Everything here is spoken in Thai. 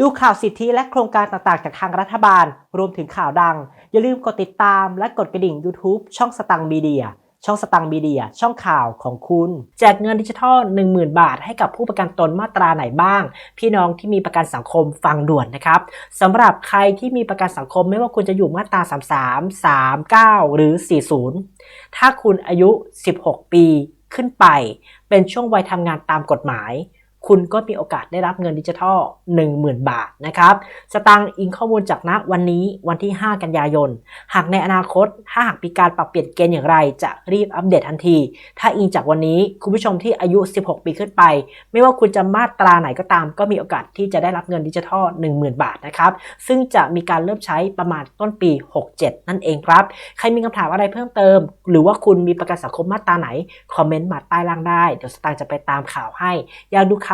ดูข่าวสิทธิและโครงการต่างๆ จากทางรัฐบาล รวมถึงข่าวดัง อย่าลืมกดติดตามและกดกระดิ่ง YouTube ช่องสตังมีเดีย ช่องสตังมีเดีย ช่องข่าวของคุณ แจกเงินดิจิทัล 10,000 บาท ให้กับผู้ประกันตนมาตราไหนบ้าง พี่น้องที่มีประกันสังคมฟังด่วนนะครับสำหรับใครที่มีประกันสังคมไม่ว่าคุณจะอยู่มาตรา 33 39 หรือ 40 ถ้าคุณอายุ 16 ปีขึ้นไป เป็นช่วงวัยทำงานตามกฎหมาย คุณก็มีโอกาสได้รับเงินดิจิทัล 10,000 บาทนะครับสตางค์อิงข้อมูลจากณวันนี้วันที่ 5 กันยายน หากในอนาคต ถ้าหากมีการปรับเปลี่ยนเกณฑ์อย่างไร จะรีบอัปเดตทันที ถ้าอิงจากวันนี้คุณผู้ชมที่อายุ 16 ปีขึ้นไป ไม่ว่าคุณจะมาตราไหนก็ตาม ก็มีโอกาสที่จะได้รับเงินดิจิทัล 10,000 บาทนะครับซึ่งจะมีการเริ่มใช้ประมาณต้นปี 67 นั่นเองครับ ใครมีคำถามอะไรเพิ่มเติม หรือว่าคุณมีประกันสังคมมาตราไหนคอมเมนต์มาใต้ล่างได้เดี๋ยวสตางค์จะไปตามข่าวให้อยากดูข่าว